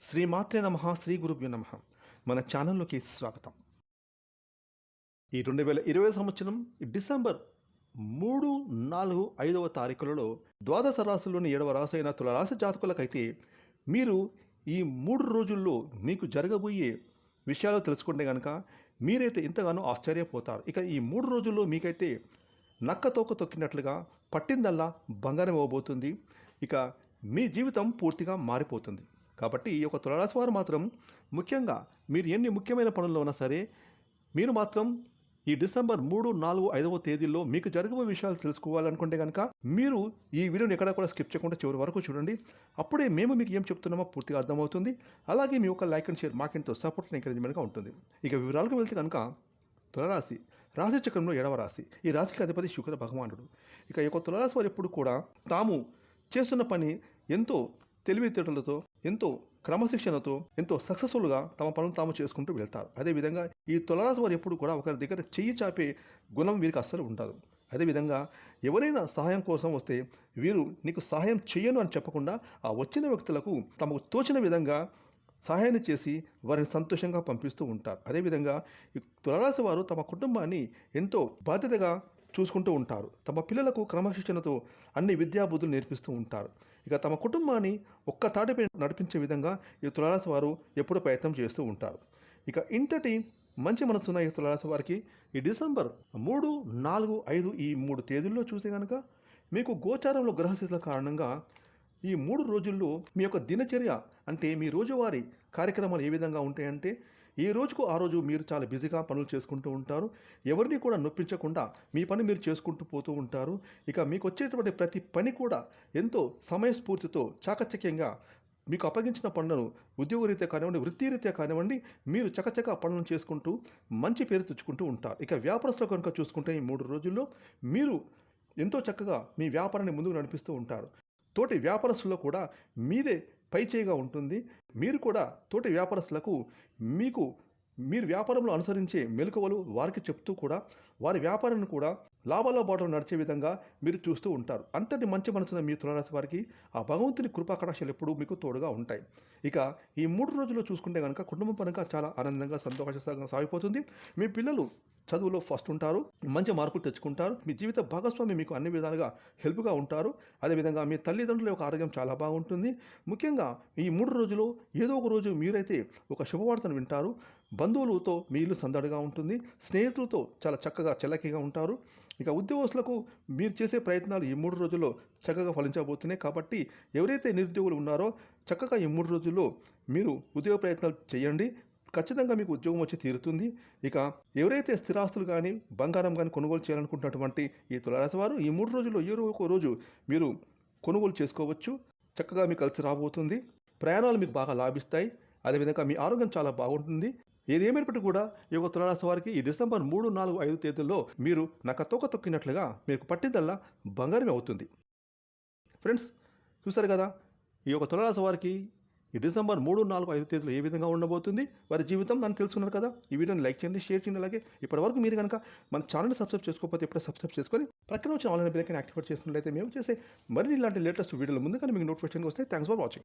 శ్రీమాత్రే నమ శ్రీ గురుభ్యో నమ. మన ఛానల్లోకి స్వాగతం. ఈ రెండు వేల ఇరవై సంవత్సరం డిసెంబర్ మూడు నాలుగు ఐదవ తారీఖులలో ద్వాదశ రాశుల్లోని ఏడవ రాశి అయిన తులరాశి జాతకులకైతే మీరు ఈ మూడు రోజుల్లో మీకు జరగబోయే విషయాలు తెలుసుకుంటే కనుక మీరైతే ఎంతగానో ఆశ్చర్యపోతారు. ఇక ఈ మూడు రోజుల్లో మీకైతే నక్క తోక తొక్కినట్లుగా పట్టిందల్లా బంగారం ఇవ్వబోతుంది. ఇక మీ జీవితం పూర్తిగా మారిపోతుంది. కాబట్టి ఈ యొక్క తులరాశి వారు మాత్రం ముఖ్యంగా మీరు ఎన్ని ముఖ్యమైన పనుల్లో ఉన్నా సరే మీరు మాత్రం ఈ డిసెంబర్ మూడు నాలుగు ఐదవ తేదీల్లో మీకు జరగబోయే విషయాలు తెలుసుకోవాలనుకుంటే కనుక మీరు ఈ వీడియోని ఎక్కడ కూడా స్కిప్ చేయకుండా చివరి వరకు చూడండి. అప్పుడే మేము మీకు ఏం చెప్తున్నామో పూర్తిగా అర్థమవుతుంది. అలాగే మీ యొక్క లైక్ అండ్ షేర్ మాకెంతో సపోర్ట్ ఎంకరేజ్మెంట్గా ఉంటుంది. ఇక వివరాలకు వెళ్తే కనుక తులరాశి రాశి చక్రంలో ఎడవ రాశి. ఈ రాశికి అధిపతి శుక్ర భగవానుడు. ఇక ఈ యొక్క తులరాశి వారు ఎప్పుడు కూడా తాము చేస్తున్న పని ఎంతో తెలివితేటలతో ఎంతో క్రమశిక్షణతో ఎంతో సక్సెస్ఫుల్గా తమ పనులు తాము చేసుకుంటూ వెళ్తారు. అదేవిధంగా ఈ తులరాశి వారు ఎప్పుడు కూడా ఒకరి దగ్గర చెయ్యి చాపే గుణం వీరికి అస్సలు ఉండదు. అదేవిధంగా ఎవరైనా సహాయం కోసం వస్తే వీరు నీకు సహాయం చేయను అని చెప్పకుండా ఆ వచ్చిన వ్యక్తులకు తమకు తోచిన విధంగా సహాయాన్ని చేసి వారిని సంతోషంగా పంపిస్తూ ఉంటారు. అదేవిధంగా ఈ తులరాశి వారు తమ కుటుంబాన్ని ఎంతో బాధ్యతగా చూసుకుంటూ ఉంటారు. తమ పిల్లలకు క్రమశిక్షణతో అన్ని విద్యాబుద్ధులు నేర్పిస్తూ ఉంటారు. ఇక తమ కుటుంబాన్ని ఒక్క తాటిపై నడిపించే విధంగా ఈ తులరాశి వారు ఎప్పుడూ ప్రయత్నం చేస్తూ ఉంటారు. ఇక ఇంతటి మంచి మనసున్న ఈ తులరాశి వారికి ఈ డిసెంబర్ మూడు నాలుగు ఐదు ఈ మూడు తేదీల్లో చూసే కనుక మీకు గోచారంలో గ్రహస్థితుల కారణంగా ఈ మూడు రోజుల్లో మీ యొక్క దినచర్య అంటే మీ రోజువారీ కార్యక్రమాలు ఏ విధంగా ఉంటాయంటే ఈ రోజుకు ఆ రోజు మీరు చాలా బిజీగా పనులు చేసుకుంటూ ఉంటారు. ఎవరిని కూడా నొప్పించకుండా మీ పని మీరు చేసుకుంటూ పోతూ ఉంటారు. ఇక మీకు వచ్చేటువంటి ప్రతి పని కూడా ఎంతో సమయస్ఫూర్తితో చాకచక్యంగా మీకు అప్పగించిన పనులను ఉద్యోగరీత్యా కానివ్వండి వృత్తిరీత్యా కానివ్వండి మీరు చకచక పనులను చేసుకుంటూ మంచి పేరు తెచ్చుకుంటూ ఉంటారు. ఇక వ్యాపారస్తులు కనుక చూసుకుంటే ఈ మూడు రోజుల్లో మీరు ఎంతో చక్కగా మీ వ్యాపారాన్ని ముందుకు నడిపిస్తూ ఉంటారు. తోటి వ్యాపారస్తుల్లో కూడా మీదే పై చేయిగా ఉంటుంది. మీరు కూడా తోటి వ్యాపారస్తులకు మీకు మీరు వ్యాపారంలో అనుసరించే మెలకువలు వారికి చెప్తూ కూడా వారి వ్యాపారాన్ని కూడా లాభాల బాటలు నడిచే విధంగా మీరు చూస్తూ ఉంటారు. అంతటి మంచి మనసున మీ తులరాశి వారికి ఆ భగవంతుని కృపాకటాక్షలు ఎప్పుడూ మీకు తోడుగా ఉంటాయి. ఇక ఈ మూడు రోజుల్లో చూసుకుంటే కనుక కుటుంబం పరంగా చాలా ఆనందంగా సంతోషంగా సాగిపోతుంది. మీ పిల్లలు చదువులో ఫస్ట్ ఉంటారు మంచి మార్కులు తెచ్చుకుంటారు. మీ జీవిత భాగస్వామి మీకు అన్ని విధాలుగా హెల్ప్గా ఉంటారు. అదేవిధంగా మీ తల్లిదండ్రుల యొక్క ఆరోగ్యం చాలా బాగుంటుంది. ముఖ్యంగా ఈ మూడు రోజులు ఏదో ఒక రోజు మీరైతే ఒక శుభవార్తను వింటారు. బంధువులతో మీ ఇల్లు సందడిగా ఉంటుంది. స్నేహితులతో చాలా చక్కగా చెల్లకిగా ఉంటారు. ఇక ఉద్యోగస్తులకు మీరు చేసే ప్రయత్నాలు ఈ మూడు రోజుల్లో చక్కగా ఫలించబోతున్నాయి. కాబట్టి ఎవరైతే నిరుద్యోగులు ఉన్నారో చక్కగా ఈ మూడు రోజుల్లో మీరు ఉద్యోగ ప్రయత్నాలు చేయండి. ఖచ్చితంగా మీకు ఉద్యోగం వచ్చి తీరుతుంది. ఇక ఎవరైతే స్థిరాస్తులు కానీ బంగారం కానీ కొనుగోలు చేయాలనుకుంటున్నటువంటి ఈ తులరాశి వారు ఈ మూడు రోజుల్లో ఏ ఒక రోజు మీరు కొనుగోలు చేసుకోవచ్చు. చక్కగా మీకు కలిసి రాబోతుంది. ప్రయాణాలు మీకు బాగా లాభిస్తాయి. అదేవిధంగా మీ ఆరోగ్యం చాలా బాగుంటుంది. ఏదేమైనప్పటికీ కూడా ఈ యొక్క తులరాశి వారికి ఈ డిసెంబర్ మూడు నాలుగు ఐదు తేదీల్లో మీరు నక్క తోక తొక్కినట్లుగా మీకు పట్టిందల్లా బంగారమే అవుతుంది. ఫ్రెండ్స్ చూసారు కదా? ఈ యొక్క తులారాశి వారికి ఈ డిసెంబర్ మూడు నాలుగు ఐదు తేదీలు ఏ విధంగా ఉండబోతుంది? వారి జీవితం నన్ను తెలుసుకున్నారు కదా? ఈ వీడియోని లైక్ చేయండి షేర్ చేయండి అలాగే ఇప్పటివరకు మీరు కనుక మన ఛానల్ని సబ్స్క్రైబ్ చేసుకోకపోతే ఇప్పుడే సబ్స్క్రైబ్ చేసుకొని ప్రక్కన వచ్చిన ఆన్లైన్ బిల్లని యాక్టివేట్ చేసుకున్నట్లయితే మేము చేసే మరిన్ని ఇలాంటి లేటెస్ట్ వీడియోలు ముందుగానే మీకు నోటిఫికేషన్ వస్తాయి. Thanks for watching